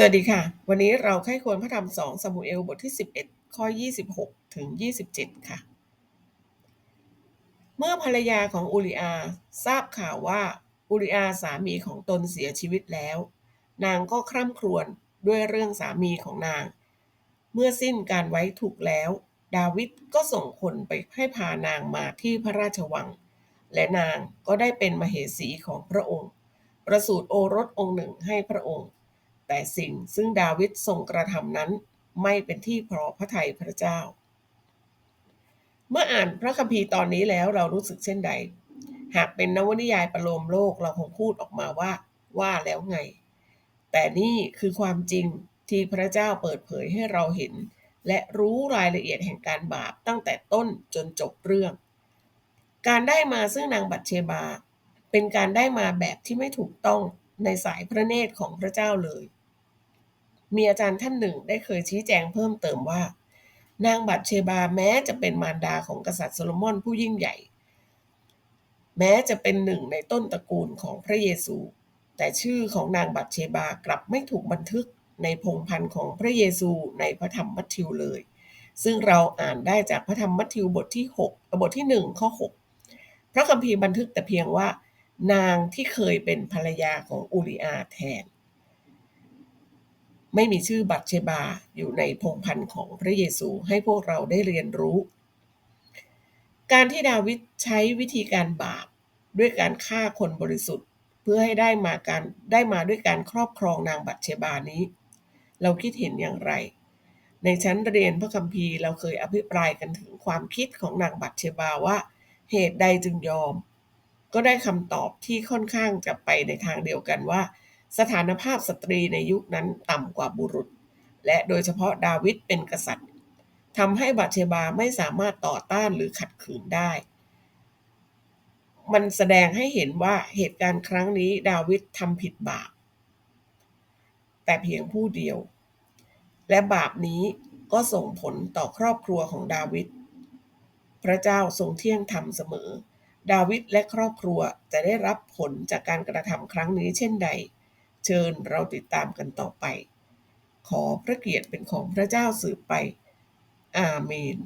สวัสดีค่ะ วันนี้เราใคร่ควรพระธรรมสองซามูเอลบทที่ 11 ข้อ 26 ถึง 27 ค่ะ เมื่อภรรยาของอูริอาทราบข่าวว่าอูริอาสามีของตนเสียชีวิตแล้ว นางก็คร่ำครวญด้วยเรื่องสามีของนาง เมื่อสิ้นการไว้ทุกข์แล้ว ดาวิดก็ส่งคนไปให้พานางมาที่พระราชวัง และนางก็ได้เป็นมเหสีของพระองค์ ประสูติโอรสองค์หนึ่งให้พระองค์ แต่สิ่งซึ่งดาวิดทรงกระทำนั้นไม่เป็นที่พอพระทัยพระเจ้า เมื่ออ่านพระคัมภีร์ตอนนี้แล้วเรารู้สึกเช่นใด หากเป็นนวนิยายประโลมโลกเราคงพูดออกมาว่าว่าแล้วไง แต่นี่คือความจริงที่พระเจ้าเปิดเผยให้เราเห็น และรู้รายละเอียดแห่งการบาปตั้งแต่ต้นจนจบเรื่อง การได้มาซึ่งนางบัตเชบา เป็นการได้มาแบบที่ไม่ถูกต้องในสายพระเนตรของพระเจ้าเลย มีอาจารย์ท่านหนึ่งได้เคยชี้แจงเพิ่มเติมว่า นางบัตเชบาแม้จะเป็นมารดาของกษัตริย์โซโลมอนผู้ยิ่งใหญ่ แม้จะเป็นหนึ่งในต้นตระกูลของพระเยซู แต่ชื่อของนางบัตเชบากลับไม่ถูกบันทึกในพงพันธ์ของพระเยซูในพระธรรมมัทธิวเลย ซึ่งเราอ่านได้จากพระธรรมมัทธิวบทที่6บทที่ 1 ข้อ 6 พระคัมภีร์บันทึกแต่เพียงว่า นางที่เคยเป็นภรรยาของอูริอาแทน ไม่มีชื่อบัตเชบาอยู่ในพงพันธ์ของพระเยซูให้พวกเราได้เรียนรู้ การที่ดาวิดใช้วิธีการบาปด้วยการฆ่าคนบริสุทธิ์ เพื่อให้ได้มาการได้มาด้วยการครอบครองนางบัตเชบานี้ เราคิดเห็นอย่างไร ในชั้นเรียนพระคัมภีร์เราเคยอภิปรายกันถึงความคิดของนางบัตเชบาว่า เหตุใดจึงยอม ก็ได้คำตอบที่ค่อนข้างจะไปในทางเดียวกันว่า สถานภาพสตรีในยุคนั้นต่ำกว่าบุรุษ และโดยเฉพาะดาวิดเป็นกษัตริย์ทำให้บัตเชบาไม่สามารถต่อต้านหรือขัดขืนได้ มันแสดงให้เห็นว่าเหตุการณ์ครั้งนี้ดาวิดทำผิดบาป แต่เพียงผู้เดียว และบาปนี้ก็ส่งผลต่อครอบครัวของดาวิด พระเจ้าทรงเที่ยงธรรมเสมอ ดาวิดและครอบครัวจะได้รับผลจากการกระทำครั้งนี้เช่นใด เชิญเราติดตามกันต่อไป ขอพระเกียรติเป็นของพระเจ้าสืบไป อาเมน